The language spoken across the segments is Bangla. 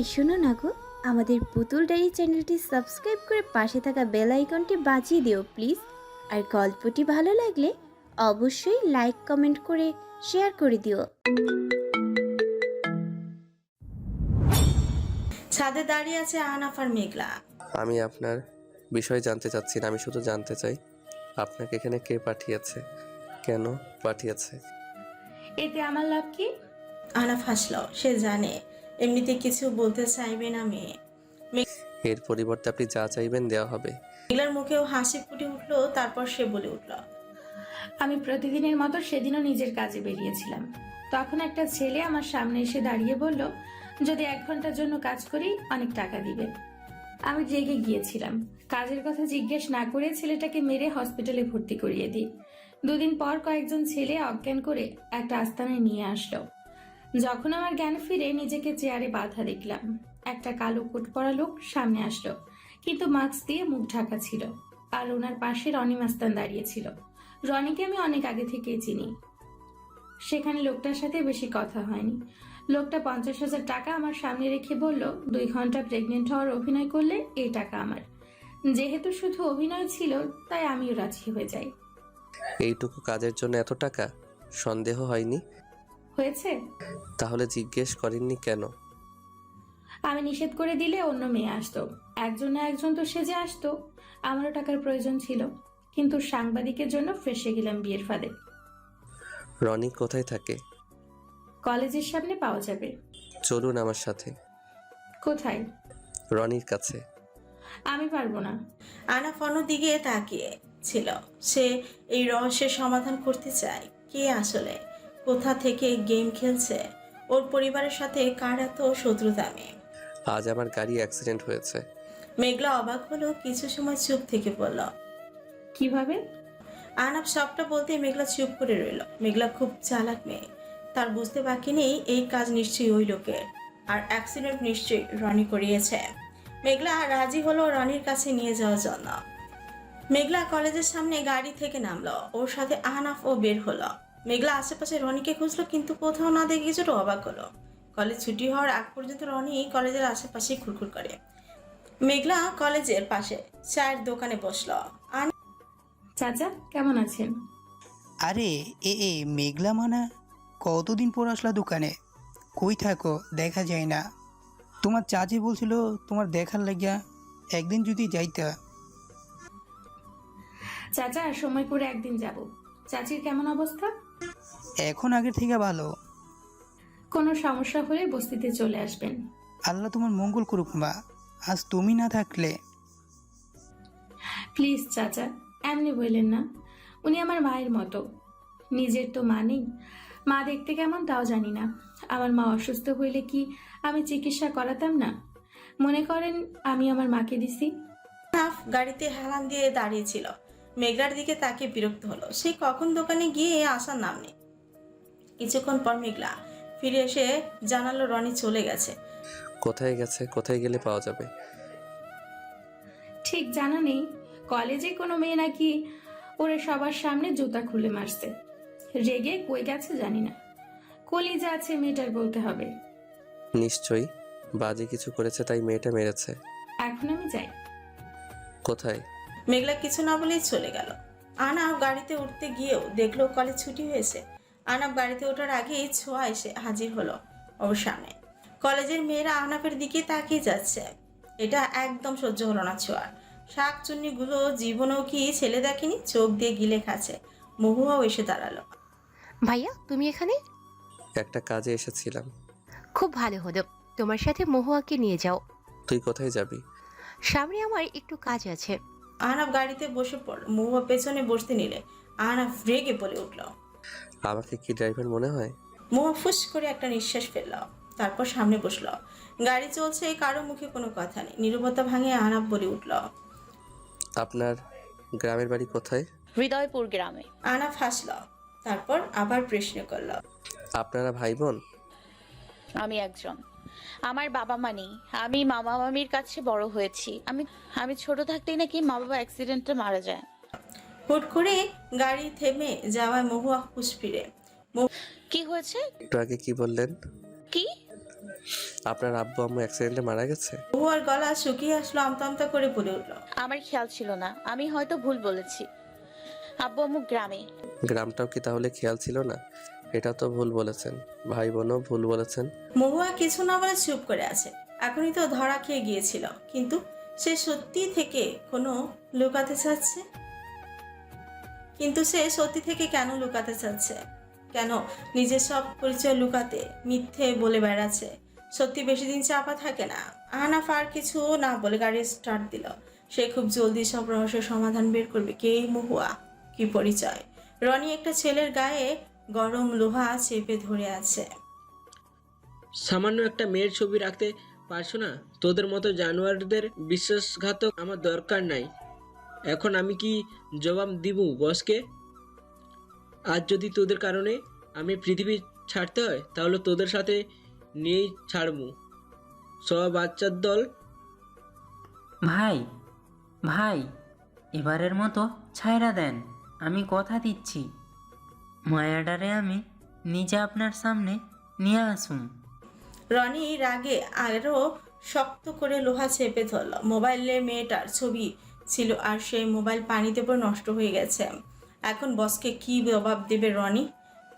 এই শোনো না গো আমাদের পুতুল ডায়েরি চ্যানেলটি সাবস্ক্রাইব করে পাশে থাকা বেল আইকনটি বাজিয়ে দিও প্লিজ। আর গল্পটি ভালো লাগলে অবশ্যই লাইক কমেন্ট করে শেয়ার করে দিও। ছাদে দাঁড়িয়ে আছে আহনাফ আর মেঘলা। আমি আপনার বিষয় জানতে চাচ্ছি না আমি শুধু জানতে চাই আপনাকে এখানে কে পাঠিয়েছে? কেন পাঠিয়েছে? এতে আমার লাভ কি? আহনাফ হাসল সে জানে। এমনিতে কিছু বলতে চাইবে না মেয়ে এর পরিবর্তে আপনি যা চাইবেন দেওয়া হবে। মেঘলার মুখেও হাসি ফুটে উঠল তারপর সে বলে উঠল আমি প্রতিদিনের মতো সেদিনও নিজের কাজে বেরিয়েছিলাম। তখন একটা ছেলে আমার সামনে এসে দাঁড়িয়ে বলল যদি এক ঘণ্টার জন্য কাজ করি অনেক টাকা দিবে। আমি রেগে গিয়েছিলাম। কাজের কথা জিজ্ঞেস না করে ছেলেটাকে মেরে হসপিটালে ভর্তি করিয়ে দিই। দুদিন পর কয়েকজন ছেলে অজ্ঞান করে একটা আস্তানায় নিয়ে আসলো। যখন আমার জ্ঞান ফিরে নিজেকে চেয়ারে বাধা দেখলাম। একটা কালো কোট পরা লোক সামনে আসলো। কিন্তু মাস্ক দিয়ে মুখ ঢাকা ছিল আর ওনার পাশে রনি মাস্তান দাঁড়িয়ে ছিল। রনিকে আমি অনেক আগে থেকেই চিনি। সেখানে লোকটার সাথে বেশি কথা হয়নি। লোকটা পঞ্চাশ হাজার টাকা আমার সামনে রেখে বলল, দুই ঘণ্টা প্রেগনেন্ট হওয়ার অভিনয় করলে এই টাকা আমার। যেহেতু শুধু অভিনয় ছিল, তাই আমিও রাজি হয়ে যাই। এইটুকু কাজের জন্য এত টাকা? সন্দেহ হয়নি? হয়েছে? তাহলে জিজ্ঞেস করেননি কেন? আমি নিষেধ করে দিলে অন্য মেয়ে আসতো। একজন না একজন তো সেজে আসতো। আমারও টাকার প্রয়োজন ছিল। কিন্তু সাংবাদিকের জন্য ফেসে গেলাম বিয়ের ফাঁদে। রনি কোথায় থাকে? কলেজের সামনে পাওয়া যাবে। চলুন আমার সাথে। কোথায়? রনির কাছে। আমি পারব না। আনা আহনাফ অন্যদিকে তাকিয়ে ছিল সে এই রহস্যের সমাধান করতে চায়। কে আসলে? কোথা থেকে গেম খেলছে? ওর পরিবারের সাথে কার এত শত্রুতা মেয়ে আজ আমার গাড়ি অ্যাক্সিডেন্ট হয়েছে। মেঘলা অবাক হলো কিছু সময় চুপ থেকে বলল কীভাবে? আহনাফ সবটা বলতে মেঘলা চুপ করে রইল। মেঘলা খুব চালাক মেয়ে। তার বুঝতে বাকি নেই এই কাজ নিশ্চয়ই ওই লোকের। আর অ্যাক্সিডেন্ট নিশ্চয়ই রনি করিয়েছে। মেঘলা রাজি হলো রনির কাছে নিয়ে যাওয়ার জন্য। মেঘলা কলেজের সামনে গাড়ি থেকে নামলো। ওর সাথে আহনাফ ও বের হলো। মেঘলা আশেপাশে রনিকে খুঁজলো কিন্তু কোথাও না দেখে কিছুটা অবাক হলো। কলেজ ছুটি হওয়ার আগ পর্যন্ত রনি কলেজের আশেপাশেই খুরখুর করে। মেঘলা কলেজের পাশে চায়ের দোকানে বসল। আহনাফ চাচা কেমন আছেন? আরে এ এ মেঘলা মানা কতদিন পর আসলা দোকানে? কই থাকো দেখা যায় না। তোমার চাচি বলছিল তোমার দেখার লাগিয়া একদিন যদি যাইতা। চাচা সময় করে একদিন যাব। চাচির কেমন অবস্থা? এখন আগের থেকে ভালো। কোনো সমস্যা হলে বস্তিতে চলে আসবেন। আল্লাহ তোমার মঙ্গল করুক মা। আজ তুমি না থাকলে। প্লিজ চাচা এমনি বললেন না। উনি আমার মায়ের মতো। নিজের তো মা নেই। মা দেখতে কেমন তাও জানি না। আমার মা অসুস্থ হইলে কি আমি চিকিৎসা করাতাম না? মনে করেন আমি আমার মাকে দিছি। নাফ গাড়িতে হেলান দিয়ে দাঁড়িয়েছিল মেঘলার দিকে তাকে বিরক্ত হলো। সে কখন দোকানে গিয়ে আসার নাম নেই। কিছুক্ষণ পর মেঘলা ফিরে এসে জানালো রনি চলে গেছে। কোথায় গেছে? কোথায় গেলে পাওয়া যাবে? ঠিক জানা নেই। কলেজে কোনো মেয়ে নাকি ওরে সবার সামনে জুতা খুলে মারছে। রেগে কই গেছে জানি না। কলিজা আছে মেয়েটার বলতে হবে। নিশ্চয়ই। বাজে কিছু করেছে তাই মেয়েটা মেরেছে। এখন আমি যাই। কোথায়? মেঘলা কিছু না বলেই চলে গেল। আনাফ গাড়িতে উঠতে গিয়েও দেখল কলেজ ছুটি হয়েছে। আনাফ গাড়িতে ওঠার আগেই ছোঁয়া এসে হাজির হলো ওর সামনে। কলেজের মেয়েরা আনাফের দিকে তাকিয়ে যাচ্ছে। এটা একদম সহ্য হলো না ছোঁয়ার। শাক চুন্নিগুলো জীবনেও কি ছেলে দেখেনি? চোখ দিয়ে গিলে খাচ্ছে। মহুয়াও এসে দাঁড়াল। ভাইয়া তুমি এখানে? একটা কাজে এসেছিলাম। খুব ভালো হলো। তোমার সাথে মহুয়াকে নিয়ে যাও। তুই কোথায় যাবি? সামনে আমার একটু কাজ আছে। আহনাফ গাড়িতে বসে পড়ল মহুয়া পেছনে বসতে নিলে। আহনাফ রেগে বলে উঠল। আমাকে কি ড্রাইভার মনে হয়? মহুয়া ফুস করে একটা নিঃশ্বাস ফেলল তারপর সামনে বসল। গাড়ি চলছে কারও মুখে কোনো কথা নেই। নীরবতা ভাঙে আহনাফ বলে উঠল। আপনার গ্রামের বাড়ি কোথায়? হৃদয়পুর গ্রামে। আহনাফ হাসল তারপর আবার প্রশ্ন করল। আপনারা ভাই বোন? আমি একজন। আমার বাবা মা নেই। আমি মামা মামির কাছে বড় হয়েছি। আমি আমি ছোট থাকতেই নাকি মা বাবা অ্যাক্সিডেন্টে মারা যায়। হুট করে গাড়ি থেমে যাওয়ায় মহুয়া হুশ ফিরে। কি হয়েছে? একটু আগে কি বললেন? কি? আপনার আব্বু আম্মু অ্যাক্সিডেন্টে মারা গেছে? মহুয়ার গলা শুকিয়ে আসলো আমতা আমতা করে বলে উঠল। আমার খেয়াল ছিল না। আমি হয়তো ভুল বলেছি। আব্বু আম্মু গ্রামে। গ্রামটাও কি তাহলে খেয়াল ছিল না? এটা তো ভুল বলেছেন। ভাই বোনও ভুল বলেছেন। মহুয়া কিছু না বলে চুপ করে আছে। এখনই তো ধরা খেয়ে গিয়েছিল। কিন্তু সে সত্যি থেকে কোনো লুকাতে চাচ্ছে? কিন্তু সে সত্যি থেকে কেন লুকাতে চাচ্ছে? কেন নিজের সব পরিচয় লুকাতে মিথ্যে বলে বেড়াচ্ছে? সত্যি বেশি দিন চাপা থাকে না। আহনাফ আর কিছু না বলে গাড়ি স্টার্ট দিল। সে খুব জলদি সব রহস্যের সমাধান বের করবে। কে মহুয়া? কি পরিচয়? রনি একটা ছেলের গায়ে গরম লোহা চেপে ধরে আছে। সামান্য একটা মেয়ের ছবি রাখতে পারছ না? তোদের মতো জানোয়ারদের বিশ্বাসঘাতক আমার দরকার নাই। এখন আমি কি জবাব দিব বসকে? আজ যদি তোদের কারণে আমি পৃথিবী ছাড়তে হয় তাহলে তোদের সাথে নিয়েই ছাড়বো। সব বাচ্চার দল। ভাই ভাই এবারের মতো ছায়রা দেন। আমি কথা দিচ্ছি। মায়াডারে আমি নিজে আপনার সামনে নিয়ে আসুন। রনি রাগে আরও শক্ত করে লোহা চেপে ধরল। মোবাইলে মেয়েটার ছবি ছিল আর সেই মোবাইল পানিতে পড়ে নষ্ট হয়ে গেছে। এখন বসকে কি জবাব দেবে রনি?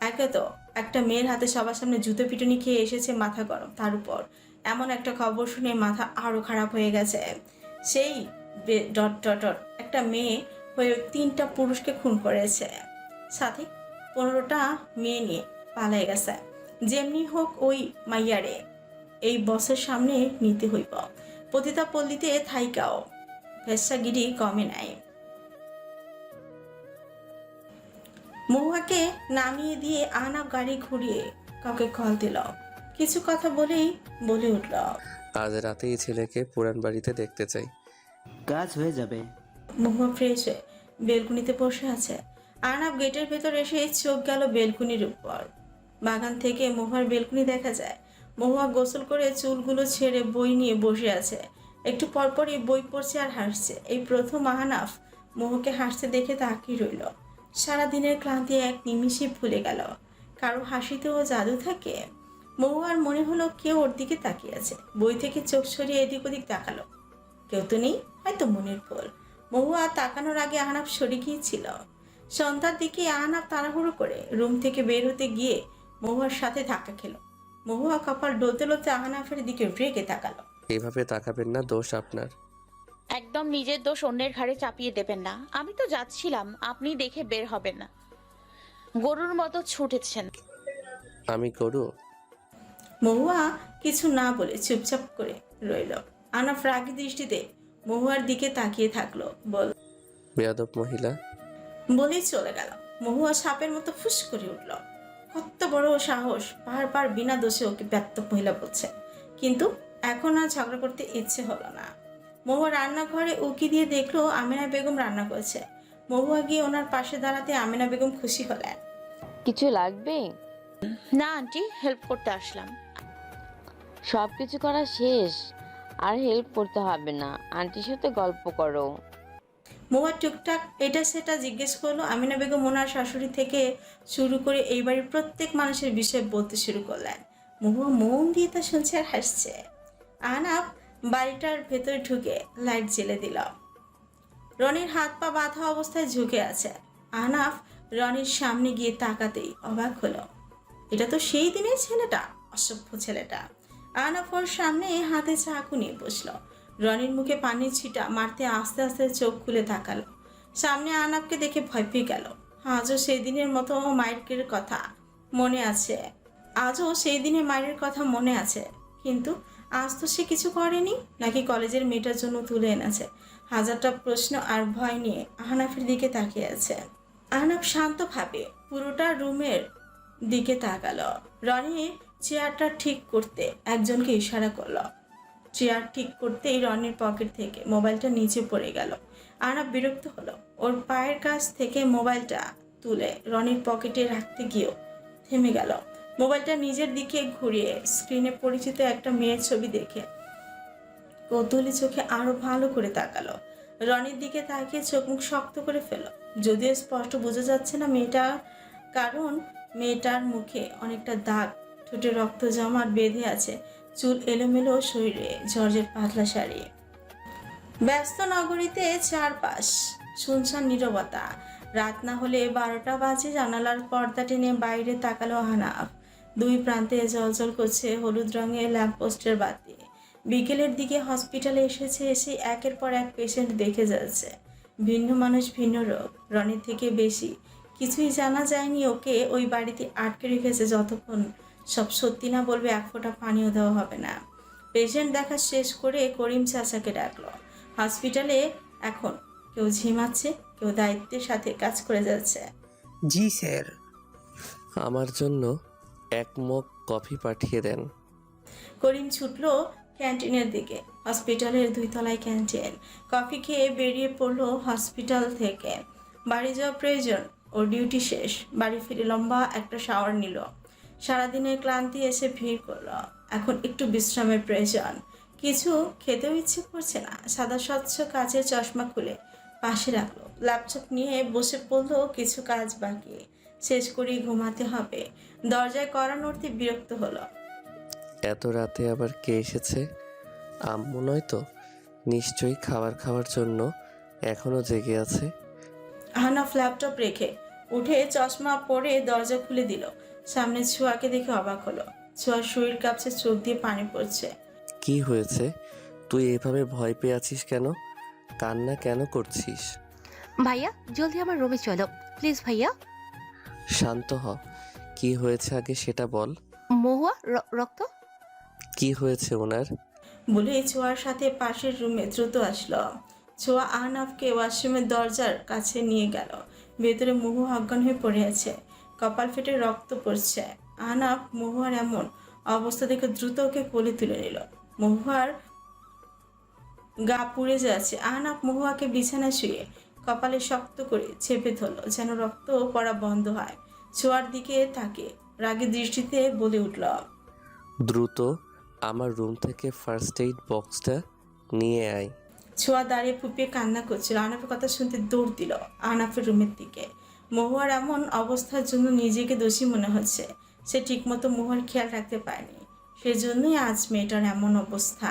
একে তো একটা মেয়ের হাতে সবার সামনে জুতো পিটুনি খেয়ে এসেছে মাথা গরম। তার উপর এমন একটা খবর শুনে মাথা আরও খারাপ হয়ে গেছে। সেই ডট ডট ডট একটা মেয়ে হয়ে তিনটা পুরুষকে খুন করেছে। সাথে পনেরোটা মেয়ে নিয়ে পালাই গেছে। যেমনি হোক ওই মাইয়ারে এই বসের সামনে নিতে হইব। পতিতা পল্লীতে থাইকাও ভেসাগিরি কমে নাই। মহুয়াকে নামিয়ে দিয়ে আনাব গাড়ি ঘুরিয়ে কাউকে কল দিল। কিছু কথা বলেই বলে উঠল। আজ রাতেই ছেলেকে পুরান বাড়িতে দেখতে চাই। কাজ হয়ে যাবে। মহুয়া ফ্রেশ হয়ে বেলকুনিতে বসে আছে। আনাব গেটের ভেতর এসে চোখ গেল বেলকুনির উপর। বাগান থেকে মহুয়ার বেলকুনি দেখা যায়। মহুয়া গোসল করে চুলগুলো ছেড়ে বই নিয়ে বসে আছে। একটু পরপরই বই পড়ছে আর হাসছে। এই প্রথম আহনাফ মোহকে হাসতে দেখে তাকিয়ে রইল। সারাদিনের ক্লান্তি এক নিমিষে ভুলে গেল। কারও হাসিতেও জাদু থাকে। মহুয়ার মনে হলো কেউ ওর দিকে তাকিয়ে আছে। বই থেকে চোখ সরিয়ে এদিক ওদিক তাকালো। কেউ তো নেই, হয়তো মনের ভুল মহুয়া তাকানোর আগে আহনাফ সরে গিয়েছিল। সন্ধ্যার দিকে আহনাফ তাড়াহুড়ো করে রুম থেকে বের হতে গিয়ে মহুয়ার সাথে ধাক্কা খেলো। মহুয়া কপাল ডলতে ডলতে আহনাফের দিকে রেগে তাকালো। এইভাবে তাকাবেন না দোষ আপনার। একদম নিজের দোষ অন্যের ঘাড়ে চাপিয়ে দেবেন না। আমি তো যাচ্ছিলাম আপনি দেখে বের হবেন না। গরুর মতো ছুটেছেন। আমি গরু? মহুয়া কিছু না বলে চুপচাপ করে রইল। আনাফ রাগী দৃষ্টিতে মহুয়ার দিকে তাকিয়ে থাকল বল বেয়াদব মহিলা। বলেই চলে গেল। মহুয়া সাপের মতো ফুস করে উঠল। কত বড় সাহস বারবার বিনা দোষে ওকে ব্যর্থ মহিলা বলছে। কিন্তু এখন আর ঝগড়া করতে ইচ্ছে হলো না। মহুয়া রান্নাঘরে উকি দিয়ে দেখল আমিনা বেগম রান্না করছে। মহুয়া গিয়ে ওনার পাশে দাঁড়াতে আমিনা বেগম খুশি হলেন। কিছু লাগবে? না আন্টি হেল্প করতে আসলাম। সব কিছু করা শেষ। আর হেল্প করতে হবে না। আন্টির সাথে গল্প করো। মহুয়া টুকটাক এটা সেটা জিজ্ঞেস করল। আমিনা বেগম ওনার শাশুড়ি থেকে শুরু করে এই বাড়ির প্রত্যেক মানুষের বিষয়ে বলতে শুরু করলেন। মহুয়া মন দিয়ে তা শুনছে আর হাসছে। আনাপ বাড়িটার ভেতরে ঢুকে লাইট জ্বেলে দিল। রনির হাত পা বাঁধা অবস্থায় ঝুঁকে আছে। আনাফ রনির সামনে গিয়ে তাকাতেই অবাক হলো। এটা তো সেই দিনের ছেলেটা, অসভ্য ছেলেটা। আনাফ ওর সামনে হাতে চাকু নিয়ে বসল। রনির মুখে পানির ছিটা মারতে আস্তে আস্তে চোখ খুলে তাকালো। সামনে আনাবকে দেখে ভয় পেয়ে গেল। আজও সেই দিনের মতো মায়ের কথা মনে আছে। আজও সেই দিনে মায়ের কথা মনে আছে। কিন্তু আজ তো সে কিছু করেনি, নাকি কলেজের মেয়েটার জন্য তুলে এনেছে। হাজারটা প্রশ্ন আর ভয় নিয়ে আহনাফের দিকে তাকিয়ে আছে। আহনাফ শান্তভাবে পুরোটা রুমের দিকে তাকালো। রনি চেয়ারটা ঠিক করতে একজনকে ইশারা করল। চেয়ার ঠিক করতেই রনির পকেট থেকে। মোবাইলটা নিচে পড়ে গেল। আরব বিরক্ত হলো। ওর পায়ের কাছ থেকে মোবাইলটা তুলে রনির পকেটে রাখতে গিয়েও থেমে গেল। মোবাইলটা নিজের দিকে ঘুরিয়ে স্ক্রিনে পরিচিত একটা মেয়ের ছবি দেখে কৌতূহলী চোখে আরও ভালো করে তাকালো। রনির দিকে তাকিয়ে চোখ মুখ শক্ত করে ফেলো যদিও স্পষ্ট বোঝা যাচ্ছে না মেয়েটা, কারণ মেয়েটার মুখে অনেকটা দাগ, ঠোঁটে রক্ত জমাট বেঁধে আছে। চুল এলোমেলো শরীরে জর্জের পাতলা শাড়ি। ব্যস্ত নগরীতে চারপাশ শুনশান নীরবতা। রাত না হলে বারোটা বাজে জানালার পর্দা টেনে বাইরে তাকালো হানাফ। দুই প্রান্তে জলজল করছে হলুদ রঙের ল্যাম্পপোস্টের বাতি। বিকেলের দিকে হসপিটালে এসেছে এসে একের পর এক পেশেন্ট দেখে যাচ্ছে। ভিন্ন মানুষ, ভিন্ন রোগ, রনির থেকে বেশি। কিছুই জানা যায়নি ওকে ওই বাড়িতে আটকে রেখেছে যতক্ষণ সব সত্যি না বলবে এক ফোঁটা পানিও দেওয়া হবে না। পেশেন্ট দেখা শেষ করে করিম চাচাকে ডাকলো। হসপিটালে এখন কেউ ঝিমাচ্ছে কেউ দায়িত্বের সাথে কাজ করে যাচ্ছে। জি স্যার। আমার জন্য এক মগ কফি পাঠিয়ে দেন। করিম ছুটলো ক্যান্টিনের দিকে হসপিটালের দুই তলায় ক্যান্টিন কফি খেয়ে বেরিয়ে পড়ল হসপিটাল থেকে। বাড়ি যাওয়া প্রয়োজন ওর ডিউটি শেষ। বাড়ি ফিরে লম্বা একটা শাওয়ার নিল। সারাদিনের ক্লান্তি এসে ভিড় করল। এখন একটু বিশ্রামের প্রয়োজন। কিছু খেতেও ইচ্ছে করছে না। সাদা স্বচ্ছ কাচের চশমা খুলে পাশে রাখল। ল্যাপটপ নিয়ে বসে পড়ল কিছু কাজ বাকি। শেষ করেই ঘুমাতে হবে। দরজায় কড়া নড়তে বিরক্ত হলো। এত রাতে আবার কে এসেছে? আম্মু নয় তো? নিশ্চয়ই খাবার খাওয়ার জন্য এখনও জেগে আছে। হানাফ ল্যাপটপ রেখে উঠে চশমা পরে দরজা খুলে দিল। সামনে ছোঁয়াকে দেখে অবাক হলো। ছোঁয়ার শরীর কাঁপছে চোখ দিয়ে পানি পড়ছে। কি হয়েছে? তুই এভাবে ভয় পেয়ে আছিস কেন? কান্না কেন করছিস? ভাইয়া জলদি আমার রুমে চলো। প্লিজ ভাইয়া। শান্ত হ। কি হয়েছে আগে সেটা বল। মহুয়া র- রক্ত? কি হয়েছে ওনার? বলে ছোঁয়ার সাথে পাশের রুমে দ্রুত আসলো। ছোঁয়া আহনাফকে ওয়াশরুমের দরজার কাছে নিয়ে গেল। ভেতরে মুহু অজ্ঞান হয়ে পড়ে আছে। কপাল ফেটে রক্ত পড়ছে। আহনাফ মহুয়ার এমন অবস্থা দেখে দ্রুত ওকে কোলে তুলে নিল। মহুয়ার গা পুড়ে যাচ্ছে। আহনাফ মহুয়াকে বিছানায় শুয়ে কপালে শক্ত করে চেপে ধরলো যেন রক্ত পড়া বন্ধ হয়। ছোঁয়ার দিকে তাকে রাগী দৃষ্টিতে বলে উঠল দ্রুত আমার রুম থেকে ফার্স্ট এইড বক্সটা নিয়ে আয়। ছোঁয়া দাঁড়িয়ে ফুপিয়ে কান্না করছিল। আহনাফের কথা শুনতে দৌড় দিল আহনাফের রুমের দিকে। মহুয়ার এমন অবস্থার জন্য নিজেকে দোষী মনে হচ্ছে। সে ঠিকমতো মহুয়ার খেয়াল রাখতে পারেনি। সেজন্যই আজ মেয়েটার এমন অবস্থা।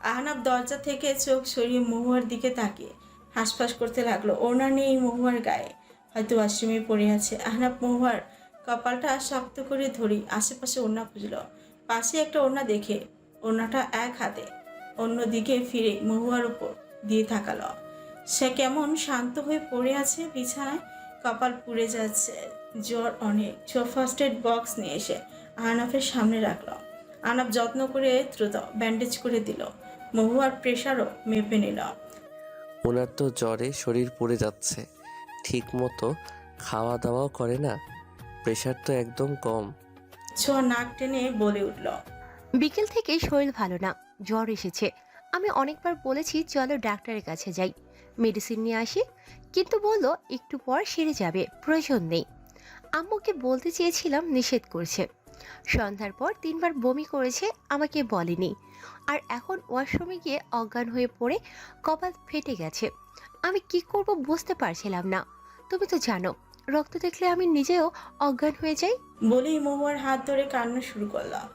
আহনাব দরজা থেকে চোখ সরিয়ে মহুয়ার দিকে তাকিয়ে হাঁসফাঁস করতে লাগল। ওনা নেই মহুয়ার গায়ে। হয়তো ওয়াশরুমে পড়ে আছে। আহনাব মহুয়ার কপালটা শক্ত করে ধরি আশেপাশে ওড়না খুঁজল। পাশে একটা ওড়না দেখে ওড়নাটা এক হাতে অন্যদিকে ফিরে মহুয়ার উপর দিয়ে থাকালো সে কেমন শান্ত হয়ে পড়ে আছে বিছানায়? কপাল পুড়ে যাচ্ছে। জ্বর অনেক। ফার্স্ট এড বক্স নিয়ে এসে আহনাফের সামনে রাখল। আহনাফ যত্ন করে দ্রুত ব্যান্ডেজ করে দিল। মহুয়ার প্রেশারও মেপে নিল। ওনার তো জ্বরে শরীর পুড়ে যাচ্ছে। ঠিক মতো খাওয়া দাওয়াও করে না। প্রেশার তো একদম কম। ছোঁয়া নাক টেনে বলে উঠল বিকেল থেকে শরীর ভালো না। জ্বর এসেছে। আমি অনেকবার বলেছি চলো ডাক্তারের কাছে যাই। মেডিসিন নিয়ে আসি কিন্তু বলল একটু পর সেরে যাবে প্রয়োজন নেই। আম্মুকে বলতে চেয়েছিলাম নিষেধ করছে। সন্ধ্যার পর তিনবার বমি করেছে আমাকে বলেনি। আর এখন ওয়াশরুমে গিয়ে অজ্ঞান হয়ে পড়ে কপাল ফেটে গেছে। আমি কি করব বুঝতে পারছিলাম না। তুমি তো জানো রক্ত দেখলে আমি নিজেও অজ্ঞান হয়ে যাই। বলেই মহুয়ার হাত ধরে কান্না শুরু করলাম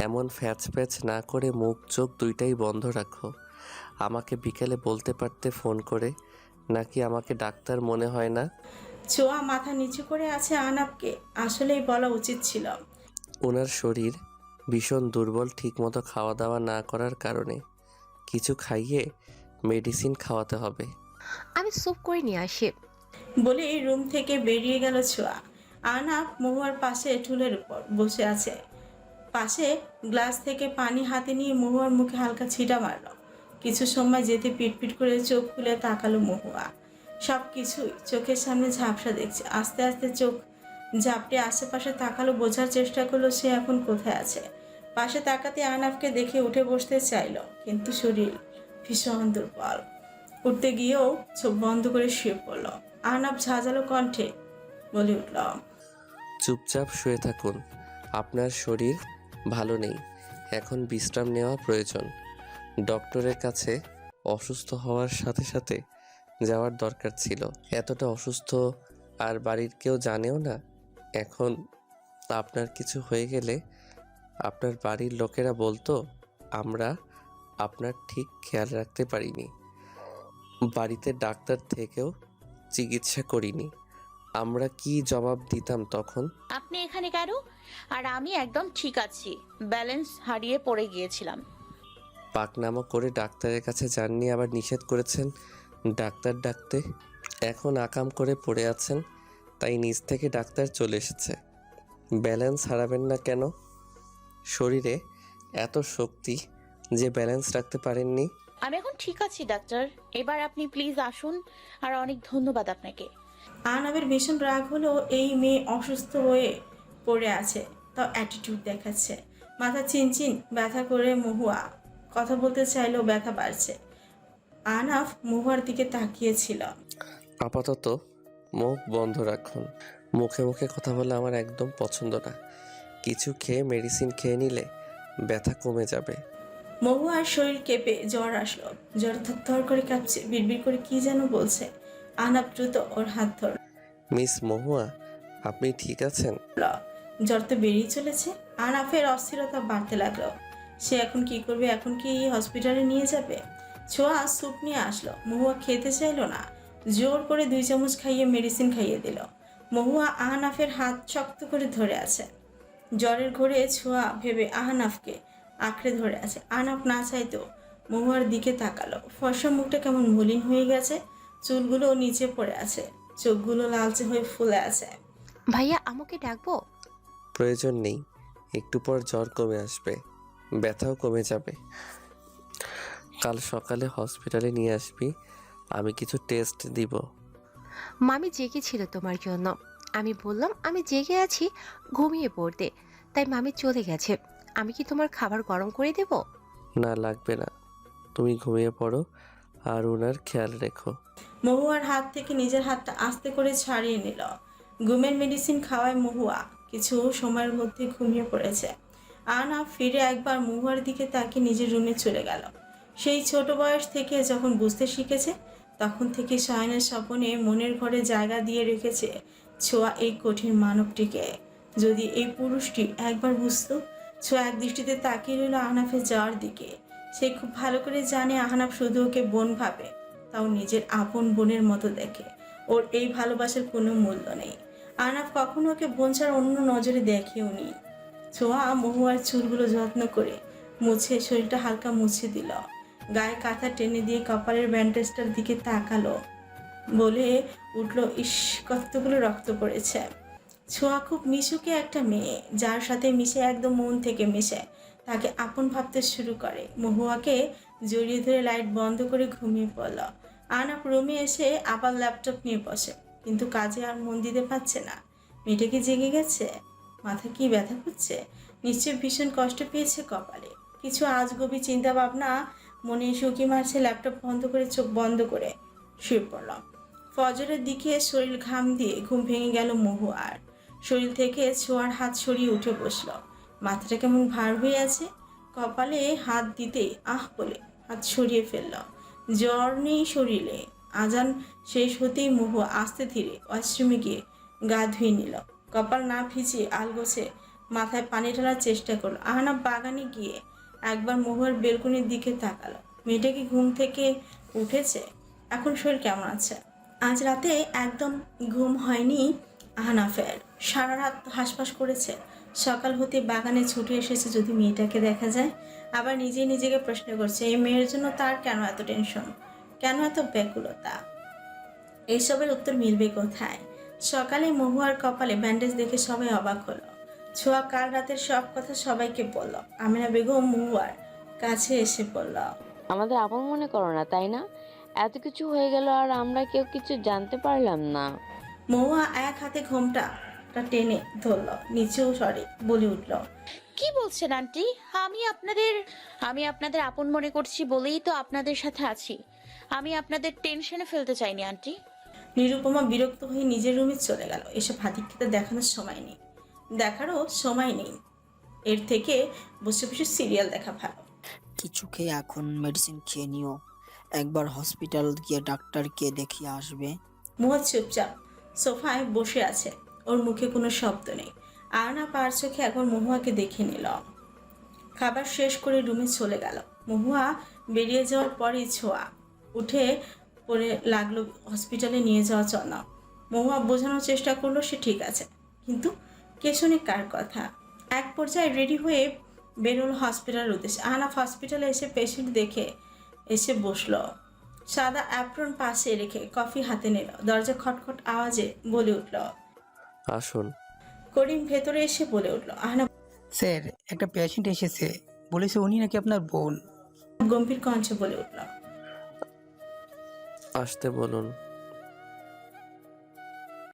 এমন ফ্যাচ প্যাচ না করে মুখ চোখ দুইটাই বন্ধ রাখো। আমাকে বিকেলে বলতে পারতে ফোন করে নাকি আমাকে ডাক্তার মনে হয় না? ছোঁয়া মাথা নিচু করে আছে আনাপকে আসলেই বলা উচিত ছিল। ওনার শরীর ভীষণ দুর্বল ঠিকমতো খাওয়া দাওয়া না করার কারণে। কিছু খাইয়ে মেডিসিন খাওয়াতে হবে। আমি স্যুপ করে নিয়ে আসি। বলে এই রুম থেকে বেরিয়ে গেল ছোঁয়া আনাপ মহুয়ার পাশে টুলের উপর বসে আছে। পাশে গ্লাস থেকে পানি হাতে নিয়ে মহুয়ার মুখে হালকা ছিটা মারল। কিছু সময় যেতে পিটপিট করে চোখ খুলে তাকালো মহুয়া। সব কিছুই চোখের সামনে ঝাপসা দেখছে। আস্তে আস্তে চোখ ঝাপটে আশেপাশে তাকালো, বোঝার চেষ্টা করল সে এখন কোথায় আছে। পাশে তাকাতে আনাফকে দেখে উঠে বসতে চাইলো, কিন্তু শরীর ভীষণ দুর্বল। উঠতে গিয়েও চোখ বন্ধ করে শুয়ে পড়ল। আহনাব ঝাঁঝালো কণ্ঠে বলে উঠল, চুপচাপ শুয়ে থাকুন। আপনার শরীর ভালো নেই। এখন বিশ্রাম নেওয়া প্রয়োজন। ডক্টরের কাছে অসুস্থ হওয়ার সাথে সাথে যাওয়ার দরকার ছিল। এতটা অসুস্থ আর বাড়ির কেউ জানেও না, এখন আপনার কিছু হয়ে গেলে আপনার বাড়ির লোকেরা বলতো, আমরা আপনার ঠিক খেয়াল রাখতে পারিনি। বাড়িতে ডাক্তার থেকেও চিকিৎসা করিনি। আমরা কি জবাব দিতাম তখন? আপনি এখানে কেন? আর আমি একদম ঠিক আছি। ব্যালেন্স হারিয়ে পড়ে গিয়েছিলাম। পাকনামা করে ডাক্তারের কাছে যাননি আবার নিষেধ করেছেন ডাক্তার ডাকতে। এখন আকাম করে পড়ে আছেন তাই নিজ থেকে ডাক্তার চলে এসেছে। ব্যালেন্স হারাবেন না কেন? শরীরে এত শক্তি যে ব্যালেন্স রাখতে পারেননি। আমি এখন ঠিক আছি ডাক্তার। এবার আপনি প্লিজ আসুন আর অনেক ধন্যবাদ আপনাকে। আহনাফের ভীষণ রাগ হলো এই মেয়ে অসুস্থ হয়ে পড়ে আছে তাও অ্যাটিটিউড দেখাচ্ছে। মাথা চিনচিন ব্যথা করে মহুয়া। কথা বলতে চাইলেও ব্যথা বাড়ছে। আনাফ মহুয়ার দিকে তাকিয়েছিল। আপাতত মুখ বন্ধ রাখুন। মুখে মুখে কথা বলে আমার একদম পছন্দ না। কিছু খেয়ে মেডিসিন খেয়ে নিলে ব্যথা কমে যাবে। মহুয়ার শরীর কেঁপে জ্বর আসলো। জ্বর থর করে কাঁপছে। বিড়বিড় করে কি যেন বলছে। আহনাফ দ্রুত ওর হাত ধর মিস মহুয়া আপনি ঠিক আছেন? জ্বর তো বেরিয়ে চলেছে। আনাফের অস্থিরতা বাড়তে লাগল। সে এখন কি করবে? এখন কি হসপিটালে নিয়ে যাবে? ছোঁয়া স্যুপ নিয়ে আসলো। মহুয়া খেতে চাইলো না। জোর করে দুই চামচ খাইয়ে মেডিসিন খাইয়ে দিল। মহুয়া আহনাফের হাত শক্ত করে ধরে আছে। জ্বরের ঘোরে ছোঁয়া ভেবে আহনাফকে আঁকড়ে ধরে আছে। আহনাফ না চাইতো মহুয়ার দিকে তাকালো। ফর্সা মুখটা কেমন মলিন হয়ে গেছে। চুলগুলো নিচে পড়ে আছে। চোখগুলো লালচে হয়ে ফুলে আছে। ভাইয়া আমাকে ডাকবো? প্রয়োজন নেই। একটু পর জ্বর কমে আসবে। ব্যথাও কমে যাবে। কাল সকালে হসপিটালে নিয়ে আসবি আমি কিছু টেস্ট দিব। মামি জেগেছিল তোমার জন্য। আমি বললাম আমি জেগে আছি ঘুমিয়ে পড়তে। তাই মামি চলে গেছে। আমি কি তোমার খাবার গরম করে দেব? না লাগবে না। তুমি ঘুমিয়ে পড়ো আর ওনার খেয়াল রেখো। মহুয়ার হাত থেকে নিজের হাতটা আস্তে করে ছাড়িয়ে নিল। ঘুমের মেডিসিন খাওয়ায় মহুয়া। কিছু সময়ের মধ্যে ঘুমিয়ে পড়েছে। আনা ফিরে একবার মহুয়ার দিকে তাকে নিজের রুমে চলে গেল। সেই ছোট বয়স থেকে যখন বুঝতে শিখেছে, তখন থেকে সায়নের স্বপনে মনের ঘরে জায়গা দিয়ে রেখেছে ছোঁয়া এই কঠিন মানবটিকে। যদি এই পুরুষটি একবার বুঝতো, ছোঁয়া এক দৃষ্টিতে তাকিয়ে রইল আহনাফের যাওয়ার দিকে। সে খুব ভালো করে জানে আহনাফ শুধু ওকে বোন ভাবে, তাও নিজের আপন বোনের মতো দেখে। ওর এই ভালোবাসার কোনো মূল্য নেই। আনাফ কখনো ওকে বোন ছাড়া অন্য নজরে দেখেও নি। ছোঁয়া মহুয়ার চুলগুলো যত্ন করে মুছে শরীরটা হালকা মুছে দিল। গায়ে কাঁথা টেনে দিয়ে কপালের ব্যান্ডেজটার দিকে তাকালো। বলে উঠল, ইস, কতগুলো রক্ত পড়েছে। ছোঁয়া খুব মিশুকে একটা মেয়ে, যার সাথে মিশে একদম মন থেকে মিশে। তাকে আপন ভাবতে শুরু করে। মহুয়াকে জড়িয়ে ধরে লাইট বন্ধ করে ঘুমিয়ে পড়ল। আনাপ রুমে এসে আবার ল্যাপটপ নিয়ে বসে, কিন্তু কাজে আর মন দিতে পারছে না। মেয়েটা কি জেগে গেছে। মাথা কি ব্যথা করছে? নিশ্চয় ভীষণ কষ্ট পেয়েছে কপালে। কিছু আজগবি চিন্তা ভাবনা মনে শুকি মারছে ল্যাপটপ বন্ধ করে, চোখ বন্ধ করে শুয়ে পড়ল। ফজরের দিকে শরীর ঘাম দিয়ে ঘুম ভেঙে গেল মহু আর। শরীর থেকে ছোঁয়ার হাত সরিয়ে উঠে বসল। মাথাটা কেমন ভার হয়ে আছে? কপালে হাত দিতে আহ বলে হাত সরিয়ে ফেলল। জ্বর নেই শরীরে। আজান শেষ হতেই মোহ আস্তে ধীরে ওয়াশরুমে গিয়ে গা ধুয়ে নিল। কপাল না ভিজিয়ে আলগোছে মাথায় পানি ঢালার চেষ্টা করল। আহানা বাগানে গিয়ে একবার মহুয়ার বেলকুনির দিকে তাকালো। মেয়েটা কি ঘুম থেকে উঠেছে? এখন শরীর কেমন আছে? আজ রাতে একদম ঘুম হয়নি আহনাফের সারা রাত হাসপাস করেছে। সকাল হতে বাগানে ছুটে এসেছে যদি মেয়েটাকে দেখা যায়। আবার নিজেই নিজেকে প্রশ্ন করছে, এই মেয়ের জন্য তার কেন এত টেনশন কেন এত ব্যাকুলতা? এইসবের উত্তর মিলবে কোথায়? সকালে মহুয়ার কপালে ব্যান্ডেজ দেখে সবাই অবাক হলো। ছোঁয়া কাল রাতের সব কথা সবাইকে বলল। আমিনা বেগম মহুয়ার কাছে এসে বলল আমাদের আপন মনে করো না তাই না? এত কিছু হয়ে গেল আর আমরা কেউ কিছু জানতে পারলাম না। মহুয়া এক হাতে ঘোমটা টেনে ধরল নিচেও সরে বলে উঠল কি বলছেন আন্টি? আমি আপনাদের আমি আপনাদের আপন মনে করছি বলেই তো আপনাদের সাথে আছি। আমি আপনাদের টেনশনে ফেলতে চাইনি আন্টি। নিরুপমা বিরক্ত হয়ে নিজের রুমে চলে গেল। এসব হাতিক্ষেতে দেখানোর সময় নেই। দেখারও সময় নেই। এর থেকে বসে বসে সিরিয়াল দেখা ভালো। কিছু খেয়ে এখন মেডিসিন খেয়ে নিও। একবার হসপিটাল গিয়ে ডাক্তারকে দেখিয়ে আসবে। মুহ চুপচাপ। সোফায় বসে আছে। ওর মুখে কোনো শব্দ নেই। আর না পার চোখে একবার মহুয়াকে দেখে নিল। খাবার শেষ করে রুমে চলে গেল। মহুয়া বেরিয়ে যাওয়ার পরেই ছোঁয়া। উঠে পড়ে লাগল হসপিটালে নিয়ে যাওয়ার জন্য মহুয়া বোঝানোর চেষ্টা করল সে ঠিক আছে। কিন্তু কে শোনে কার কথা? এক পর্যায়ে রেডি হয়ে বেরোল হসপিটালের উদ্দেশ্যে। আহনাফ হসপিটালে এসে পেশেন্ট দেখে এসে বসল। সাদা অ্যাপ্রন পাশে রেখে কফি হাতে নিল। দরজা খটখট আওয়াজে বলে উঠল আসুন। করিম ভেতরে এসে বলে উঠল আহনাফ স্যার একটা পেশেন্ট এসেছে। বলেছে উনি নাকি আপনার বোন। গম্ভীর কণ্ঠে বলে উঠল আসতে বলুন।